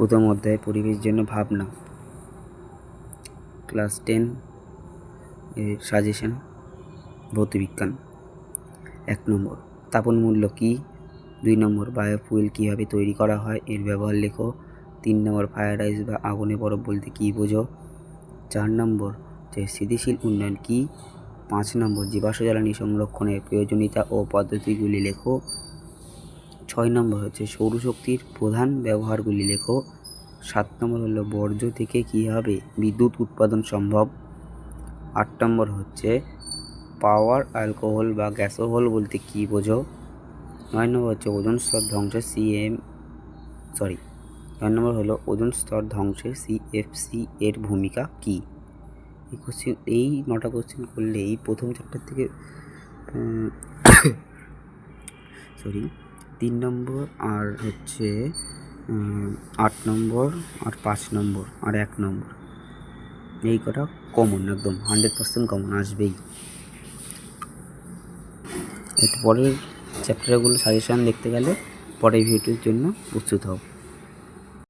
প্রথম অধ্যায় পরিবেশ জন্য ভাবনা। ক্লাস টেন এর সাজেশন, ভৌতবিজ্ঞান। এক নম্বর, তাপন মূল্য কী? দুই নম্বর, বায়োফুয়েল কীভাবে তৈরি করা হয়? এর ব্যবহার লেখো। তিন নম্বর, ফায়ার রাইস বা আগুনে বরফ বলতে কী বোঝো? চার নম্বর, যে স্থিতিশীল উন্নয়ন কী? পাঁচ নম্বর, জীবাশ্ম জ্বালানি সংরক্ষণের প্রয়োজনীয়তা ও পদ্ধতিগুলি লেখো। ছয় নম্বর হচ্ছে সৌরশক্তির প্রধান ব্যবহারগুলি লেখো। সাত নম্বর হলো বর্জ্য থেকে কীভাবে বিদ্যুৎ উৎপাদন সম্ভব? আট নম্বর হচ্ছে পাওয়ার, অ্যালকোহল বা গ্যাসোহল বলতে কী বোঝো? নয় নম্বর হচ্ছে ওজন স্তর ধ্বংসের সিএম সরি নয় নম্বর হলো ওজন স্তর ধ্বংসে সিএফসি এর ভূমিকা কী? এই কোশ্চেন এই নটা কোশ্চেন করলে এই প্রথম চ্যাপ্টার থেকে সরি তিন নম্বর আর হচ্ছে আট নম্বর আর পাঁচ নম্বর আর এক নম্বর। এই কটা কমন একদম হান্ড্রেড পার্সেন্ট কমন আসবেই। এর পরের চ্যাপ্টারগুলো সাজেশান দেখতে গেলে পরের ভিডিওর জন্য প্রস্তুত হও।